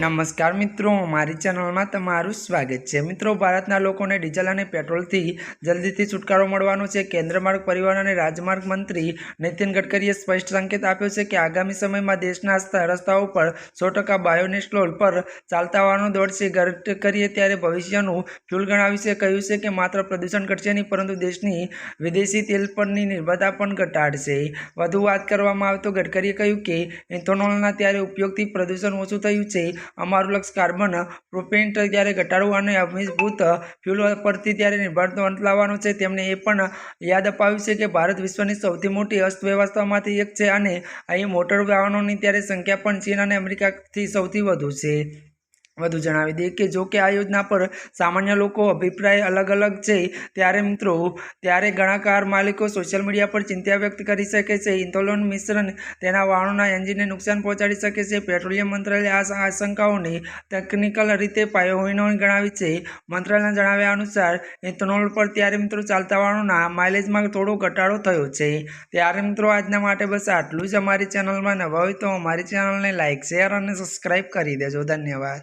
નમસ્કાર મિત્રો, મારી ચેનલમાં તમારું સ્વાગત છે. મિત્રો, ભારતના લોકોને ડીઝલ અને પેટ્રોલથી જલ્દીથી છુટકારો મળવાનો છે. કેન્દ્ર માર્ગ, પરિવહન અને રાજમાર્ગ મંત્રી નીતિન ગડકરીએ સ્પષ્ટ સંકેત આપ્યો છે કે આગામી સમયમાં દેશના રસ્તાઓ પર સો ટકા બાયોનેસ્ટ્રોલ પર ચાલતા વાહનો દોડશે. ગડકરીએ ત્યારે ભવિષ્યનું ફ્યુલ ગણાવ્યું છે. કહ્યું છે કે માત્ર પ્રદૂષણ ઘટશે નહીં, પરંતુ દેશની વિદેશી તેલ પરની નિર્ભરતા પણ ઘટાડશે. વધુ વાત કરવામાં આવે તો ગડકરીએ કહ્યું કે ઇથોનોલના ત્યારે ઉપયોગથી પ્રદૂષણ ઓછું થયું છે. અમારું લક્ષ્ય કાર્બન પ્રોપેન્ટ ત્યારે ઘટાડવું અને અભિભૂત ફ્યુલ પરથી ત્યારે નિર્ભરતો અંત લાવવાનો છે. તેમણે એ પણ યાદ અપાવ્યું છે કે ભારત વિશ્વની સૌથી મોટી અર્થવ્યવસ્થામાંથી એક છે અને અહીં મોટર વાહનોની ત્યારે સંખ્યા પણ ચીન અને અમેરિકાથી સૌથી વધુ છે. વધુ જણાવી દઈએ કે જો કે આ યોજના પર સામાન્ય લોકો અભિપ્રાય અલગ અલગ છે, ત્યારે મિત્રો, ત્યારે ઘણા કાર માલિકો સોશિયલ મીડિયા પર ચિંતા વ્યક્ત કરી શકે છે ઇન્થોલોન મિશ્રણ તેના વાહનોના એન્જિનને નુકસાન પહોંચાડી શકે છે, પેટ્રોલિયમ મંત્રાલયે આ આશંકાઓને ટેકનિકલ રીતે પાયોહીનો ગણાવી છે. મંત્રાલયના જણાવ્યા અનુસાર, ઇથેનોલ પર ત્યારે મિત્રો ચાલતા વાહનોના માઇલેજમાં થોડો ઘટાડો થયો છે. ત્યારે મિત્રો, આજના માટે બસ આટલું જ. અમારી ચેનલમાં નવા હોય તો અમારી ચેનલને લાઇક શેર અને સબસ્ક્રાઈબ કરી દેજો. ધન્યવાદ.